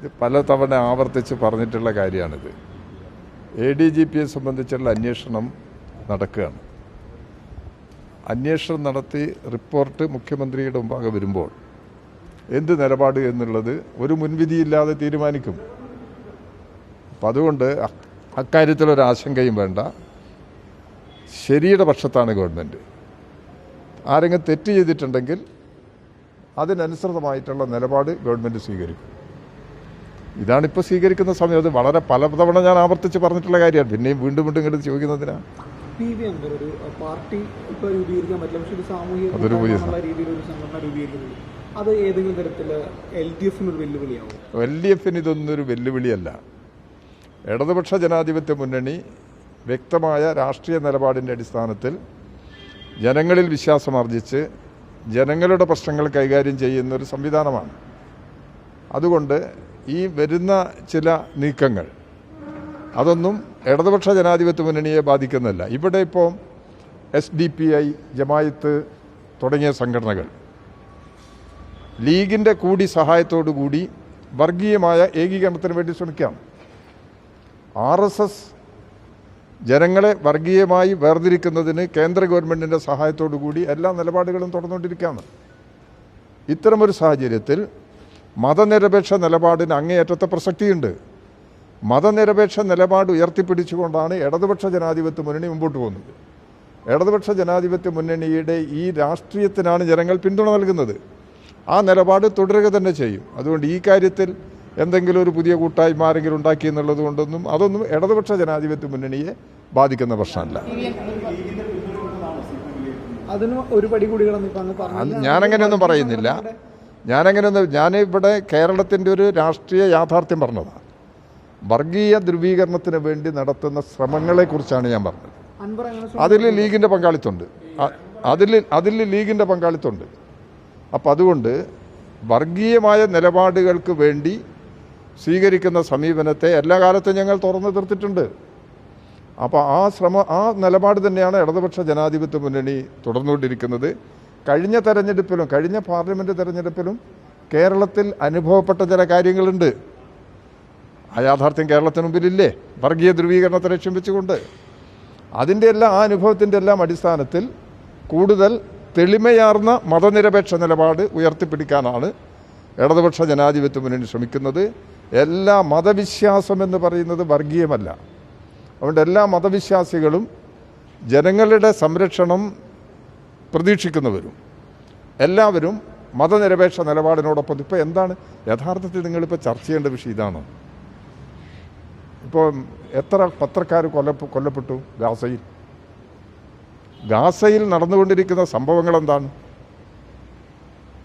ഇത് പലതവണ ആവർത്തിച്ച് പറഞ്ഞിട്ടുള്ള കാര്യമാണിത്. എ ഡി ജി പിയെ സംബന്ധിച്ചുള്ള അന്വേഷണം നടക്കുകയാണ്. അന്വേഷണം നടത്തി റിപ്പോർട്ട് മുഖ്യമന്ത്രിയുടെ മുമ്പാകെ വരുമ്പോൾ എന്ത് നിലപാട് എന്നുള്ളത് ഒരു മുൻവിധിയില്ലാതെ തീരുമാനിക്കും. അപ്പം അതുകൊണ്ട് അക്കാര്യത്തിലൊരാശങ്കയും അക്കാര്യത്തിലൊരു വേണ്ട. ശരിയുടെ പക്ഷത്താണ് ഗവൺമെന്റ് ആരെങ്കിലും തെറ്റ് ചെയ്തിട്ടുണ്ടെങ്കിൽ അതിനനുസൃതമായിട്ടുള്ള നിലപാട് ഗവൺമെന്റ് സ്വീകരിക്കും. ഇതാണിപ്പോൾ സ്വീകരിക്കുന്ന സമയം. അത് വളരെ പലതവണ ഞാൻ ആവർത്തിച്ച് പറഞ്ഞിട്ടുള്ള കാര്യമാണ്. പിന്നെയും വീണ്ടും വീണ്ടും ഇങ്ങോട്ട് ചോദിക്കുന്നതിനാ. അതൊരു പുതിയ അത് ഏതെങ്കിലും തരത്തിൽ എൽ ഡി എഫിന് ഒരു വെല്ലുവിളിയാവും? എൽ ഡി എഫിന് ഇതൊന്നൊരു വെല്ലുവിളിയല്ല. ഇടതുപക്ഷ ജനാധിപത്യ മുന്നണി വ്യക്തമായ രാഷ്ട്രീയ നിലപാടിന്റെ അടിസ്ഥാനത്തിൽ ജനങ്ങളിൽ വിശ്വാസമാർജിച്ച് ജനങ്ങളുടെ പ്രശ്നങ്ങൾ കൈകാര്യം ചെയ്യുന്ന ഒരു സംവിധാനമാണ്. അതുകൊണ്ട് ഈ വരുന്ന ചില നീക്കങ്ങൾ അതൊന്നും ഇടതുപക്ഷ ജനാധിപത്യ മുന്നണിയെ ബാധിക്കുന്നില്ല ഇവിടെ ഇപ്പോൾ S D P I Jamaat തുടങ്ങിയ സംഘടനകൾ ലീഗിന്റെ കൂടി സഹായത്തോടു കൂടി വർഗീയമായ ഏകീകരണത്തിന് വേണ്ടി ശ്രമിക്കാം. ആർ എസ് എസ് ജനങ്ങളെ വർഗീയമായി വേർതിരിക്കുന്നതിന് കേന്ദ്ര ഗവൺമെന്റിന്റെ സഹായത്തോടു കൂടി എല്ലാ നിലപാടുകളും തുടർന്നുകൊണ്ടിരിക്കുകയാണ്. ഇത്തരമൊരു സാഹചര്യത്തിൽ മതനിരപേക്ഷ നിലപാടിന് അങ്ങേയറ്റത്തെ പ്രസക്തിയുണ്ട്. മതനിരപേക്ഷ നിലപാട് ഉയർത്തിപ്പിടിച്ചുകൊണ്ടാണ് ഇടതുപക്ഷ ജനാധിപത്യ മുന്നണി മുമ്പോട്ട് പോകുന്നത്. ഇടതുപക്ഷ ജനാധിപത്യ മുന്നണിയുടെ ഈ രാഷ്ട്രീയത്തിനാണ് ജനങ്ങൾ പിന്തുണ നൽകുന്നത്. ആ നിലപാട് തുടരുക തന്നെ ചെയ്യും. അതുകൊണ്ട് ഈ കാര്യത്തിൽ എന്തെങ്കിലും ഒരു പുതിയ കൂട്ടായ്മ ആരെങ്കിലും ഉണ്ടാക്കി എന്നുള്ളത് കൊണ്ടൊന്നും അതൊന്നും ഇടതുപക്ഷ ജനാധിപത്യ മുന്നണിയെ ബാധിക്കുന്ന പ്രശ്നമല്ല. ഞാനങ്ങനെയൊന്നും പറയുന്നില്ല. ഞാനങ്ങനെയൊന്നും ഞാനിവിടെ കേരളത്തിന്റെ ഒരു രാഷ്ട്രീയ യാഥാർത്ഥ്യം പറഞ്ഞതാണ് വർഗീയ ധ്രുവീകരണത്തിന് വേണ്ടി നടത്തുന്ന ശ്രമങ്ങളെക്കുറിച്ചാണ് ഞാൻ പറഞ്ഞത്. അതിൽ ലീഗിന്റെ പങ്കാളിത്തമുണ്ട്. അതിൽ അതിൽ ലീഗിന്റെ പങ്കാളിത്തമുണ്ട്. അപ്പം അതുകൊണ്ട് വർഗീയമായ നിലപാടുകൾക്ക് വേണ്ടി സ്വീകരിക്കുന്ന സമീപനത്തെ എല്ലാ കാലത്തും ഞങ്ങൾ തുറന്നു തീർത്തിട്ടുണ്ട് അപ്പോൾ ആ ശ്രമ ആ നിലപാട് തന്നെയാണ് ഇടതുപക്ഷ ജനാധിപത്യ മുന്നണി തുടർന്നുകൊണ്ടിരിക്കുന്നത്. കഴിഞ്ഞ തെരഞ്ഞെടുപ്പിലും കഴിഞ്ഞ പാർലമെന്റ് തെരഞ്ഞെടുപ്പിലും കേരളത്തിൽ അനുഭവപ്പെട്ട ചില കാര്യങ്ങളുണ്ട്. ആ യാഥാർത്ഥ്യം കേരളത്തിന് മുമ്പിലില്ലേ? വർഗീയ ധ്രുവീകരണത്തെ ലക്ഷ്യം വെച്ചുകൊണ്ട്. അതിന്റെ എല്ലാം ആ അനുഭവത്തിന്റെ എല്ലാം അടിസ്ഥാനത്തിൽ കൂടുതൽ തെളിമയാർന്ന മതനിരപേക്ഷ നിലപാട് ഉയർത്തിപ്പിടിക്കാനാണ് ഇടതുപക്ഷ ജനാധിപത്യ മുന്നണി ശ്രമിക്കുന്നത്. എല്ലാ മതവിശ്വാസം എന്ന് പറയുന്നത് വർഗീയമല്ല. അതുകൊണ്ട് എല്ലാ മതവിശ്വാസികളും ജനങ്ങളുടെ സംരക്ഷണം പ്രതീക്ഷിക്കുന്നവരും എല്ലാവരും മതനിരപേക്ഷ നിലപാടിനോടൊപ്പം ഇപ്പോൾ എന്താണ്? യഥാർത്ഥത്തിൽ നിങ്ങളിപ്പോൾ ചർച്ച ചെയ്യേണ്ട വിഷയം ഇതാണോ? ഇപ്പോൾ എത്ര പത്രക്കാർ കൊല്ല കൊല്ലപ്പെട്ടു ഗാസയിൽ? ഗാസയിൽ നടന്നുകൊണ്ടിരിക്കുന്ന സംഭവങ്ങൾ എന്താണ്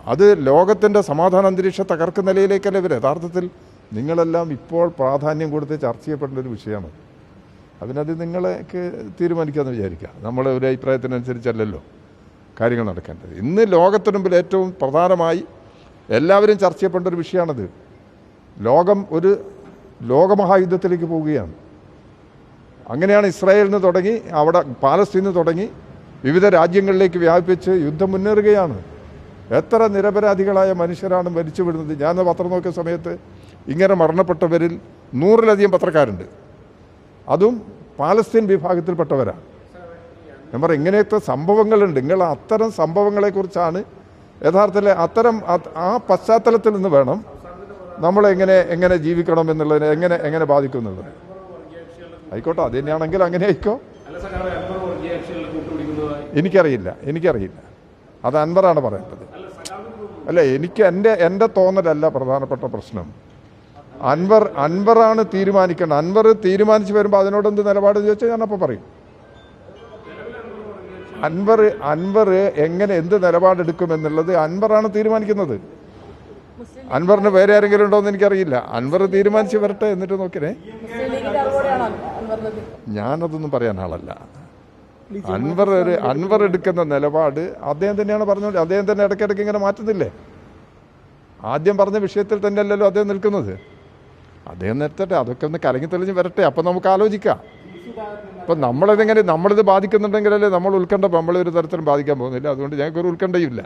അത് ലോകത്തിന്റെ സമാധാന അന്തരീക്ഷ തകർക്കുന്ന നിലയിലേക്കല്ല ഇവർ യഥാർത്ഥത്തിൽ നിങ്ങളെല്ലാം ഇപ്പോൾ പ്രാധാന്യം കൊടുത്ത് ചർച്ച ചെയ്യപ്പെടേണ്ട ഒരു വിഷയമാണ്. അതിനത് നിങ്ങൾക്ക് തീരുമാനിക്കാമെന്ന് വിചാരിക്കുക. നമ്മളെ ഒരു അഭിപ്രായത്തിനനുസരിച്ചല്ലല്ലോ. കാര്യങ്ങൾ നടക്കേണ്ടത്. ഇന്ന് ലോകത്തിനുമ്പിൽ ഏറ്റവും പ്രധാനമായി എല്ലാവരും ചർച്ച ചെയ്യപ്പെടേണ്ട ഒരു വിഷയമാണത് ലോകം ഒരു ലോകമഹായുദ്ധത്തിലേക്ക് പോവുകയാണ്. അങ്ങനെയാണ് ഇസ്രായേലിൽ നിന്ന് തുടങ്ങി അവിടെ പാലസ്തീനിൽ നിന്ന് തുടങ്ങി വിവിധ രാജ്യങ്ങളിലേക്ക് വ്യാപിപ്പിച്ച് യുദ്ധം മുന്നേറുകയാണ്. എത്ര നിരപരാധികളായ മനുഷ്യരാണ് മരിച്ചു വിടുന്നത് ഞാൻ പത്രം നോക്കിയ സമയത്ത് ഇങ്ങനെ മരണപ്പെട്ടവരിൽ നൂറിലധികം പത്രക്കാരുണ്ട്. അതും പാലസ്തീൻ വിഭാഗത്തിൽപ്പെട്ടവരാണ്. ഞാൻ പറയും ഇങ്ങനെയൊക്കെ സംഭവങ്ങളുണ്ട്. നിങ്ങൾ അത്തരം സംഭവങ്ങളെക്കുറിച്ചാണ് യഥാർത്ഥത്തിൽ അത്തരം ആ പശ്ചാത്തലത്തിൽ നിന്ന് വേണം നമ്മൾ എങ്ങനെ എങ്ങനെ ജീവിക്കണം എന്നുള്ളതിനെ എങ്ങനെ എങ്ങനെ ബാധിക്കും എന്നുള്ളത് ആയിക്കോട്ടെ അത് തന്നെയാണെങ്കിൽ അങ്ങനെ ആയിക്കോ. എനിക്കറിയില്ല എനിക്കറിയില്ല. അത് അൻവറാണ് പറയേണ്ടത് അല്ല എനിക്ക് എന്റെ എന്റെ തോന്നലല്ല പ്രധാനപ്പെട്ട പ്രശ്നം. അൻവർ അൻവറാണ് തീരുമാനിക്കേണ്ടത്. അൻവർ തീരുമാനിച്ച് വരുമ്പോൾ അതിനോട് എന്ത് നിലപാട് ചോദിച്ചാൽ ഞാനപ്പോൾ പറയും. അൻവർ അൻവർ എങ്ങനെ എന്ത് നിലപാടെടുക്കുമെന്നുള്ളത് അൻവറാണ് തീരുമാനിക്കുന്നത്. അൻവറിന് വേറെ ആരെങ്കിലും ഉണ്ടോ എന്ന് എനിക്കറിയില്ല. അൻവർ തീരുമാനിച്ച് വരട്ടെ എന്നിട്ട് ലീഗിന്റെ ഞാനതൊന്നും പറയാൻ ആളല്ല. അൻവർ ഒരു അൻവർ എടുക്കുന്ന നിലപാട് അദ്ദേഹം തന്നെയാണ് പറഞ്ഞത്. അദ്ദേഹം തന്നെ ഇടയ്ക്കിടയ്ക്ക് ഇങ്ങനെ മാറ്റുന്നില്ലേ? ആദ്യം പറഞ്ഞ വിഷയത്തിൽ തന്നെയല്ലല്ലോ അദ്ദേഹം നിൽക്കുന്നത്. അദ്ദേഹം നിർത്തട്ടെ അതൊക്കെ ഒന്ന് കലങ്ങി തെളിഞ്ഞ് വരട്ടെ. അപ്പം നമുക്ക് ആലോചിക്കാം. ഇപ്പം നമ്മളിതെങ്ങനെ നമ്മളിത് ബാധിക്കുന്നുണ്ടെങ്കിലല്ലേ നമ്മൾ ഉത്കണ്ഠ നമ്മളൊരു തരത്തിലും ബാധിക്കാൻ പോകുന്നില്ല. അതുകൊണ്ട് ഞങ്ങൾക്കൊരു ഉത്കണ്ഠയും ഇല്ല